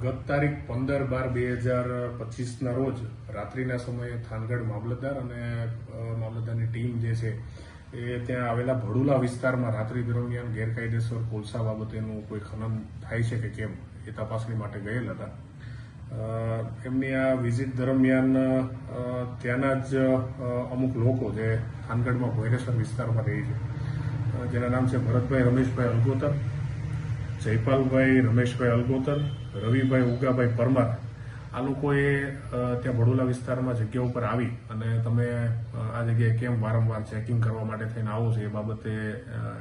ગત તારીખ પંદર બાર બે હજાર પચીસના રોજ રાત્રિના સમયે થાનગઢ મામલતદાર અને મામલતદારની ટીમ જે છે એ ત્યાં આવેલા ભડુલા વિસ્તારમાં રાત્રિ દરમિયાન ગેરકાયદેસર કોલસા બાબતેનું કોઈ ખનન થાય છે કે કેમ એ તપાસણી માટે ગયેલ હતા. એમની આ વિઝિટ દરમિયાન ત્યાંના જ અમુક લોકો જે થાનગઢમાં ભૈરેસર વિસ્તારમાં રહે છે જેના નામ છે ભરતભાઈ, રમેશભાઈ અલગોતર જયપાલભાઈ, રમેશભાઈ અલગોતર, રવિભાઈ ઉગાભાઈ પરમાર, આ લોકોએ ત્યાં બડોલા વિસ્તારમાં જગ્યા ઉપર આવી અને તમે આ જગ્યાએ કેમ વારંવાર ચેકિંગ કરવા માટે થઈને આવો છો એ બાબતે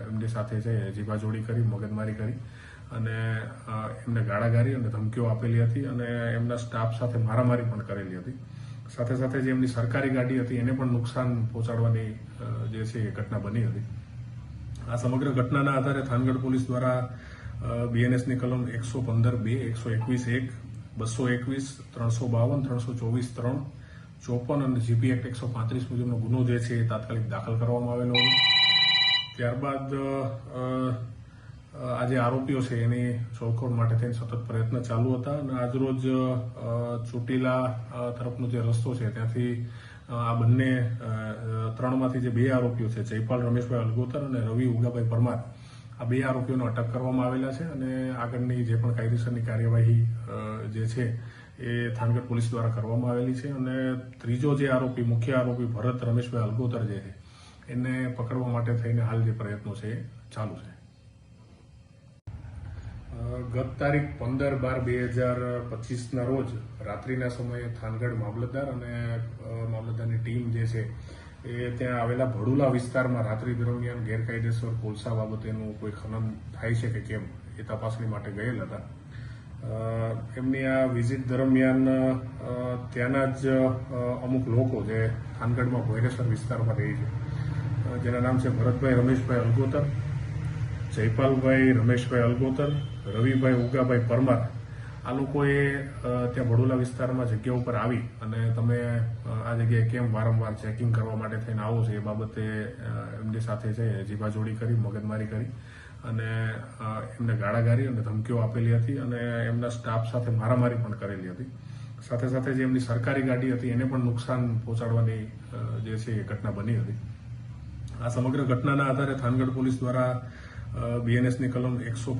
એમની સાથે છે, જીભાજોડી કરી, મગજમારી કરી અને એમને ગાળાગારી અને ધમકીઓ આપેલી હતી અને એમના સ્ટાફ સાથે મારામારી પણ કરેલી હતી. સાથે સાથે જે એમની સરકારી ગાડી હતી એને પણ નુકસાન પહોંચાડવાની જે છે એ ઘટના બની હતી. આ સમગ્ર ઘટનાના આધારે થાનગઢ પોલીસ દ્વારા બીએનએસની કલમ એકસો પંદર બે, એકસો એકવીસ એક, બસો એકવીસ, ત્રણસો બાવન, ત્રણસો ચોવીસ ત્રણ, ચોપન અને જીપી એક્ટ એકસો પાંત્રીસ મુજબનો ગુનો જે છે એ તાત્કાલિક દાખલ કરવામાં આવેલો હતો ત્યારબાદ આ જે આરોપીઓ છે એની શોધખોળ માટે થઈને સતત પ્રયત્ન ચાલુ હતા અને આજરોજ ચોટીલા તરફનો જે રસ્તો છે ત્યાંથી આ બંને ત્રણમાંથી જે બે આરોપીઓ છે જયપાલ રમેશભાઈ અલગોતર અને રવિ ઉગાભાઈ પરમાર આ બે આરોપીઓને અટક કરવામાં આવેલા છે અને આગળની જે પણ કાયદેસરની કાર્યવાહી જે છે એ થાનગઢ પોલીસ દ્વારા કરવામાં આવેલી છે અને ત્રીજો જે આરોપી, મુખ્ય આરોપી ભરત રમેશભાઈ અલગોતર જે છે, એને પકડવા માટે થઈને હાલ જે પ્રયત્નો છે ચાલુ છે. ગત તારીખ પંદર બાર બે હજાર પચીસના રોજ રાત્રિના સમયે થાનગઢ મામલતદાર અને મામલતદારની ટીમ જે છે એ ત્યાં આવેલા ભડુલા વિસ્તારમાં રાત્રિ દરમિયાન ગેરકાયદેસર કોલસા બાબતેનું કોઈ ખનન થાય છે કે કેમ એ તપાસણી માટે ગયેલ હતા. એમની આ વિઝિટ દરમિયાન ત્યાંના જ અમુક લોકો જે થાનગઢમાં ભૈરેસર વિસ્તારમાં રહે છે જેના નામ છે ભરતભાઈ, રમેશભાઈ અલગોતર, જયપાલભાઈ, રમેશભાઈ અલગોતર, રવિભાઈ ઉગાભાઈ પરમાર આ લોકોએ ત્યાં વડોલા વિસ્તારમાં જગ્યા ઉપર આવી અને તમે આ જગ્યાએ કેમ વારંવાર ચેકિંગ કરવા માટે થઈને આવો છો એ બાબતે એમની સાથે છે, જીભાજોડી કરી, મગજમારી કરી અને એમને ગાળાગારી અને ધમકીઓ આપેલી હતી અને એમના સ્ટાફ સાથે મારામારી પણ કરેલી હતી. સાથે સાથે જે એમની સરકારી ગાડી હતી એને પણ નુકસાન પહોંચાડવાની જે છે એ ઘટના બની હતી. આ સમગ્ર ઘટનાના આધારે થાનગઢ પોલીસ દ્વારા બીએનએસની કલમ એકસો